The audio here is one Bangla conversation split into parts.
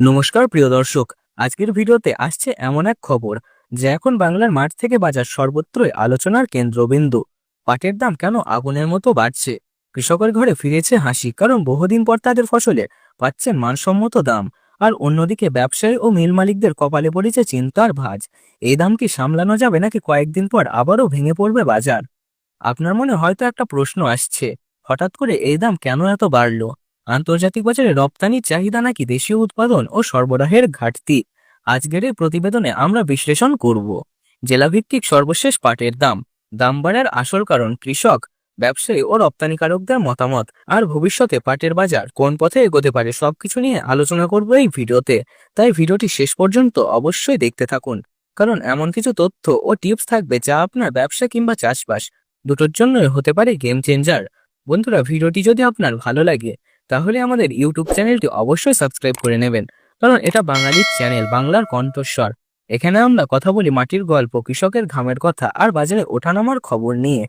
নমস্কার, প্রিয় দর্শক। আজকের ভিডিওতে আসছে এমন এক খবর, যে এখন বাংলার মাঠ থেকে বাজার সর্বত্রই আলোচনার কেন্দ্রবিন্দু। পাটের দাম কেন আগুনের মতো বাড়ছে? কৃষকের ঘরে ফিরেছে হাসি, কারণ বহুদিন পর তাদের ফসলে পাচ্ছেন মানসম্মত দাম। আর অন্যদিকে ব্যবসায়ী ও মিল মালিকদের কপালে পড়েছে চিন্তার ভাঁজ। এই দাম কি সামলানো যাবে নাকি কয়েকদিন পর আবারও ভেঙে পড়বে বাজার? আপনার মনে হয়তো একটা প্রশ্ন আসছে, হঠাৎ করে এই দাম কেন এত বাড়লো? আন্তর্জাতিক বাজারে রপ্তানির চাহিদা নাকি দেশীয় উৎপাদন ও সরবরাহের ঘাটতি? আজকের এই প্রতিবেদনে আমরা বিশ্লেষণ করব। জেলাভিত্তিক সর্বশেষ পাটের দাম দাম বাড়ার আসল কারণ কৃষক, ব্যবসায়ী ও রপ্তানিকারকদের মতামত, আর ভবিষ্যতে পাটের বাজার কোন পথে এগোতে পারে সবকিছু নিয়ে আলোচনা করব এই ভিডিওতে। তাই ভিডিওটি শেষ পর্যন্ত অবশ্যই দেখতে থাকুন, কারণ এমন কিছু তথ্য ও টিপস থাকবে যা আপনার ব্যবসা কিংবা চাষবাস দুটোর জন্যই হতে পারে গেম চেঞ্জার। বন্ধুরা, ভিডিওটি যদি আপনার ভালো লাগে তাহলে আমাদের ইউটিউব চ্যানেলটি অবশ্যই সাবস্ক্রাইব করে নেবেন। কারণ এটা বাঙালির চ্যানেল, বাংলার কণ্ঠস্বর। এখানে আমরা কথা বলি মাটির গল্প, কৃষকের ঘামের কথা আর বাজারে ওঠানামার খবর নিয়ে।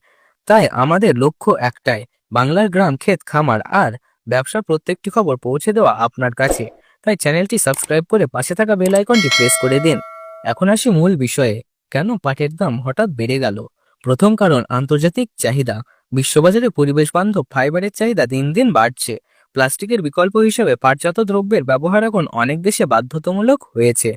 তাই আমাদের লক্ষ্য একটাই, বাংলার গ্রাম, ক্ষেত, খামার আর ব্যবসার প্রত্যেকটি খবর পৌঁছে দেওয়া আপনার কাছে। তাই চ্যানেলটি সাবস্ক্রাইব করে পাশে থাকা বেল আইকনটি প্রেস করে দিন। এখন আসি মূল বিষয়ে, কেন পাটের দাম হঠাৎ বেড়ে গেল? প্রথম কারণ, আন্তর্জাতিক চাহিদা। বিশ্ববাজারে পরিবেশ বান্ধব ফাইবারের চাহিদা দিন দিন বাড়ছে। প্লাস্টিকের বিকল্প হিসেবে পাটজাত দ্রব্যের ব্যবহার এখন অনেক দেশে বাধ্যতামূলক হয়েছে।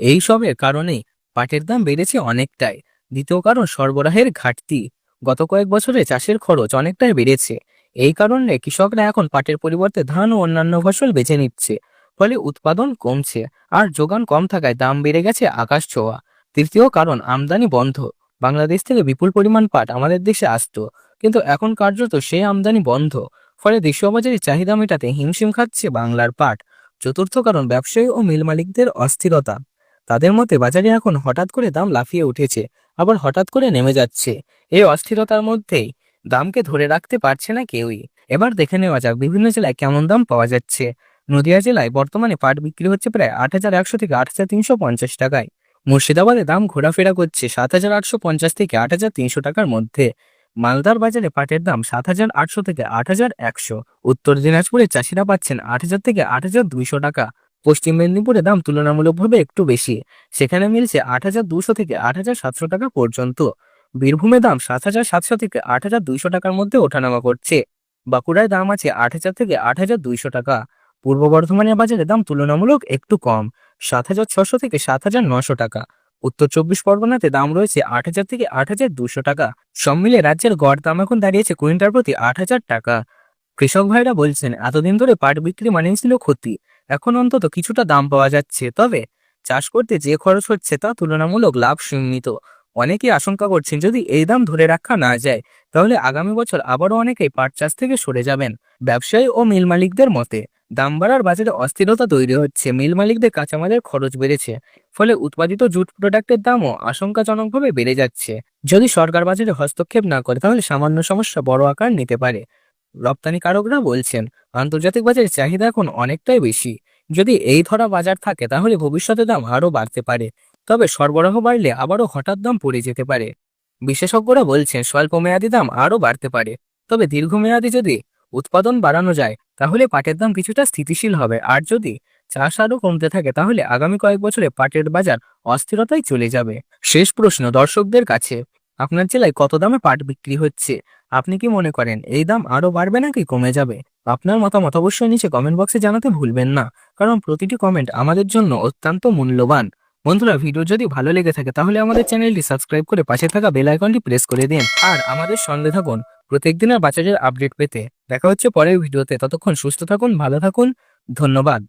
এই সবের কারণেই পাটের দাম বেড়েছে অনেকটাই। দ্বিতীয় কারণ সরবরাহের ঘাটতি। গত কয়েক বছরে চাষের খরচ অনেকটাই বেড়েছে। এই কারণে কৃষকরা এখন পাটের পরিবর্তে ধান ও অন্যান্য ফসল বেছে নিচ্ছে। ফলে উৎপাদন কমছে আর যোগান কম থাকায় দাম বেড়ে গেছে আকাশ ছোঁয়া। তৃতীয় কারণ আমদানি বন্ধ। বাংলাদেশ থেকে বিপুল পরিমাণ পাট আমাদের দেশে আসতো। কিন্তু এখন কার্যত সেই আমদানি বন্ধ। ফলে দেশীয় বাজারে চাহিদা মেটাতে হিমশিম খাচ্ছে বাংলার পাট। চতুর্থ কারণ, ব্যবসায়ী ও মিল মালিকদের অস্থিরতা। তাদের মতে, বাজারে এখন হঠাৎ করে দাম লাফিয়ে উঠেছে, আবার হঠাৎ করে নেমে যাচ্ছে। এই অস্থিরতার মধ্যেই দামকে ধরে রাখতে পারছে না কেউই। এবার দেখে নেওয়া যাক, বিভিন্ন জেলায় কেমন দাম পাওয়া যাচ্ছে। নদিয়া জেলায় বর্তমানে পাট বিক্রি হচ্ছে প্রায় আট হাজার একশো থেকে আট হাজার তিনশো পঞ্চাশ টাকায়। মুর্শিদাবাদে দাম ঘোরাফেরা করছে সাত হাজার আটশো পঞ্চাশ থেকে আট হাজার তিনশো টাকার মধ্যে। মালদার বাজারে পাটের দাম সাত হাজার আটশো থেকে আট হাজার একশো। উত্তর দিনাজপুরে চাষিরা পাচ্ছেন আট হাজার থেকে আট হাজার দুইশো টাকা। পশ্চিম মেদিনীপুরে দাম তুলনামূলকভাবে একটু বেশি। সেখানে মিলছে আট হাজার দুশো থেকে আট হাজার সাতশো টাকা পর্যন্ত। বীরভূমে দাম সাত হাজার সাতশো থেকে আট হাজার দুইশো টাকার মধ্যে ওঠানামা করছে। বাঁকুড়ায় দাম আছে আট হাজার থেকে আট হাজার দুইশো টাকা। পূর্ব বর্ধমানের বাজারে দাম তুলনামূলক একটু কম, সাত হাজার ছশো থেকে সাত হাজার নশো টাকা। উত্তর চব্বিশ পরগনাতে দাম রয়েছে আট হাজার থেকে আট হাজার দুশো টাকা। সব রাজ্যের গড় দাম এখন দাঁড়িয়েছে কুইন্টাল প্রতি আট হাজার টাকা। কৃষক ভাইরা বলছেন, এতদিন ধরে পাট বিক্রি মানেই ছিল ক্ষতি। এখন অন্তত কিছুটা দাম পাওয়া যাচ্ছে। তবে চাষ করতে যে খরচ হচ্ছে তা তুলনামূলক লাভ সীমিত। অনেকেই আশঙ্কা করছেন, যদি এই দাম ধরে রাখা না যায়, তাহলে আগামী বছর আবারও অনেকেই পাট চাষ থেকে সরে যাবেন, ব্যবসায়ী ও মিল মালিকদের মতে। দাম বাড়ার বাজারে অস্থিরতা তৈরি হচ্ছে। মিল মালিকদের কাঁচামালের খরচ বেড়েছে, ফলে উৎপাদিত জুট প্রোডাক্টের দামও আশঙ্কাজনকভাবে বেড়ে যাচ্ছে। যদি সরকার বাজারে হস্তক্ষেপ না করে, তাহলে সামান্য সমস্যা বড় আকার নিতে পারে। রপ্তানিকারকরা বলছেন, আন্তর্জাতিক বাজারে চাহিদা এখন অনেকটাই বেশি। যদি এই ধরা বাজার থাকে, তাহলে ভবিষ্যতে দাম আরও বাড়তে পারে। তবে সরবরাহ বাড়লে আবারও হঠাৎ দাম পড়ে যেতে পারে। বিশেষজ্ঞরা বলছেন স্বল্প মেয়াদি দাম আরও বাড়তে পারে। তবে দীর্ঘমেয়াদী যদি উৎপাদন বাড়ানো যায়, তাহলে পাটের দাম কিছুটা স্থিতিশীল হবে। আর যদি চাষ আরও কমতে থাকে, তাহলে আগামী কয়েক বছরে পাটের বাজার অস্থিরতায় চলে যাবে। শেষ প্রশ্ন দর্শকদের কাছে, আপনার জেলায় কত দামে পাট বিক্রি হচ্ছে? আপনি কি মনে করেন, এই দাম আরও বাড়বে নাকি কমে যাবে? আপনার মতামত অবশ্যই নিচে কমেন্ট বক্সে জানাতে ভুলবেন না, কারণ প্রতিটি কমেন্ট আমাদের জন্য অত্যন্ত মূল্যবান। বন্ধুরা ভিডিও যদি ভালো লেগে থাকে, তাহলে আমাদের চ্যানেলটি সাবস্ক্রাইব করে পাশে থাকা বেল আইকনটি প্রেস করে দিন। আর আমাদের সঙ্গে থাকুন প্রত্যেকদিনের বাচ্চাদের আপডেট পেতে। দেখা হচ্ছে পরের ভিডিওতে। ততক্ষণ সুস্থ থাকুন ভালো থাকুন। ধন্যবাদ।